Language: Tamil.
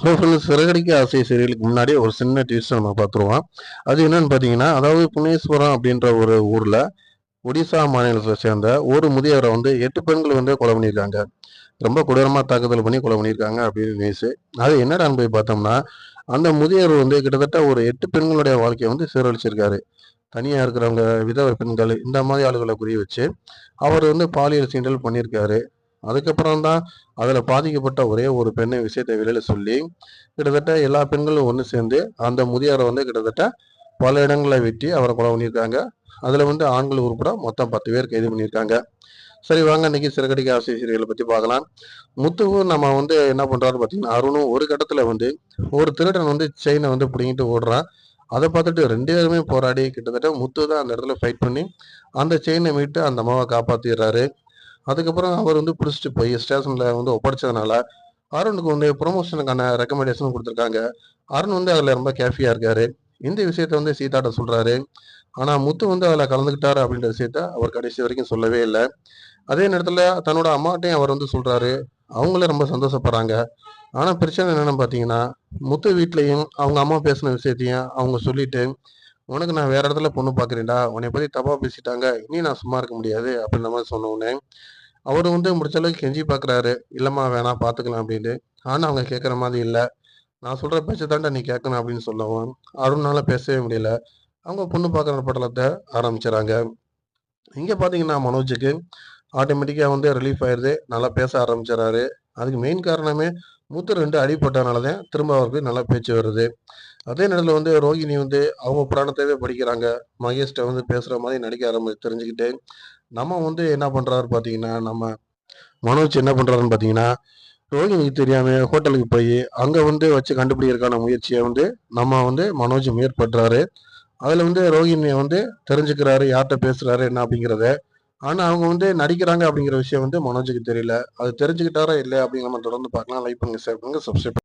ஸோ ஃப்ரெண்ட்ஸ் சிறகடிக்க ஆசை சீரியலுக்கு முன்னாடி ஒரு சின்ன ட்விஸ்ட் நம்ம பார்த்துருவோம் அது என்னன்னு பார்த்தீங்கன்னா அதாவது புனேஸ்வரம் அப்படின்ற ஒரு ஊரில் ஒடிசா மாநிலத்தை சேர்ந்த ஒரு முதியவரை வந்து எட்டு பெண்கள் வந்து கொலை பண்ணியிருக்காங்க. ரொம்ப கொடூரமாக தாக்குதல் பண்ணி கொலை பண்ணியிருக்காங்க அப்படின்னு நியூஸு அது என்னடான்னு போய் பார்த்தோம்னா அந்த முதியவர் வந்து கிட்டத்தட்ட ஒரு எட்டு பெண்களுடைய வாழ்க்கையை வந்து சீரழிச்சிருக்காரு. தனியாக இருக்கிறவங்க விதவை பெண்கள் இந்த மாதிரி ஆளுகளை குறி வச்சு அவர் வந்து பாலியல் சீண்டல் பண்ணியிருக்காரு. அதுக்கப்புறம் தான் அதில் பாதிக்கப்பட்ட ஒரே ஒரு பெண்ணை விஷயத்தை வெளியில் சொல்லி கிட்டத்தட்ட எல்லா பெண்களும் ஒன்று சேர்ந்து அந்த முதியவரை வந்து கிட்டத்தட்ட பல இடங்களில் வெட்டி அவரை கொலை பண்ணியிருக்காங்க. அதில் வந்து ஆண்கள் உட்பட மொத்தம் பத்து பேர் கைது பண்ணியிருக்காங்க. சரி வாங்க இன்னைக்கு சிறகடிக்க ஆசை சீரியலை பற்றி பார்க்கலாம். முத்துவும் நம்ம வந்து என்ன பண்ணுறாரு பார்த்தீங்கன்னா அருணும் ஒரு கட்டத்தில் வந்து ஒரு திருடன் வந்து செயினை வந்து பிடிங்கிட்டு ஓடுறான். அதை பார்த்துட்டு ரெண்டு பேருமே போராடி கிட்டத்தட்ட முத்து தான் அந்த இடத்துல ஃபைட் பண்ணி அந்த செயினை மீட்டு அந்த அம்மாவை காப்பாற்றிடுறாரு அதுக்கப்புறம் அவர் வந்து பிடிச்சிட்டு போய் ஸ்டேஷனில் வந்து ஒப்படைச்சதுனால அருணுக்கு வந்து ப்ரொமோஷனுக்கான ரெக்கமெண்டேஷன் கொடுத்துருக்காங்க. அருண் வந்து அதில் ரொம்ப கேஃபியாக இருக்காரு. இந்த விஷயத்த வந்து சீதாட்ட சொல்கிறாரு ஆனால் முத்து வந்து அதில் கலந்துக்கிட்டாரு அப்படின்ற விஷயத்த அவர் கடைசி வரைக்கும் சொல்லவே இல்லை. அதே நேரத்தில் தன்னோட அம்மாட்டையும் அவர் வந்து சொல்கிறாரு அவங்களே ரொம்ப சந்தோஷப்படுறாங்க. ஆனால் பிரச்சனை என்னென்னு பார்த்தீங்கன்னா முத்து வீட்லேயும் அவங்க அம்மா பேசின விஷயத்தையும் அவங்க சொல்லிட்டு உனக்கு நான் வேற இடத்துல பொண்ணு பார்க்குறேன்டா. உன்னை பற்றி தப்பாக பேசிட்டாங்க. இனி நான் சும்மா இருக்க முடியாது அப்படின்ற மாதிரி சொன்ன உடனே அவர் வந்து முடிச்ச அளவுக்கு கெஞ்சி பார்க்குறாரு இல்லைம்மா வேணாம் பார்த்துக்கலாம் அப்படின்னு ஆனால் அவங்க கேட்குற மாதிரி இல்லை. நான் சொல்கிற பேச்சை தாண்டா நீ கேட்கணும் அப்படின்னு சொல்லவும் அருணால பேசவே முடியல. அவங்க பொண்ணு பார்க்குற படலத்தை ஆரம்பிச்சிடறாங்க இங்கே பார்த்தீங்கன்னா மனோஜுக்கு ஆட்டோமேட்டிக்காக வந்து ரிலீஃப் ஆயிடுது நல்லா பேச ஆரம்பிச்சிடறாரு அதுக்கு மெயின் காரணமே மூத்த ரெண்டு அடிப்பட்டனால தான் திரும்ப அவருக்கு நல்லா பேச்சு வருது. அதே நேரத்தில் வந்து ரோகிணி வந்து அவங்க புராணத்தையே படிக்கிறாங்க. மகேஷ்ட வந்து பேசுகிற மாதிரி நடிக்க ஆரம்பி தெரிஞ்சுக்கிட்டு நம்ம வந்து என்ன பண்ணுறாரு பார்த்தீங்கன்னா நம்ம மனோஜ் என்ன பண்ணுறாருன்னு பார்த்தீங்கன்னா ரோகிணிக்கு தெரியாமல் ஹோட்டலுக்கு போய் அங்கே வந்து வச்சு கண்டுபிடிக்கிறதுக்கான முயற்சியை வந்து நம்ம வந்து மனோஜ் முயற்படுறாரு அதில் வந்து ரோகிணியை வந்து தெரிஞ்சுக்கிறாரு யார்கிட்ட பேசுகிறாரு என்ன அப்படிங்கிறத ஆனால் அவங்க வந்து நடிக்கிறாங்க அப்படிங்கிற விஷயம் வந்து மனோஜுக்கு தெரியல. அது தெரிஞ்சுக்கிட்டாரா இல்லை அப்படிங்கிற நம்ம தொடர்ந்து பார்க்கலாம். லைக் பண்ணுங்க ஷேர் பண்ணுங்க சப்ஸ்கிரைப்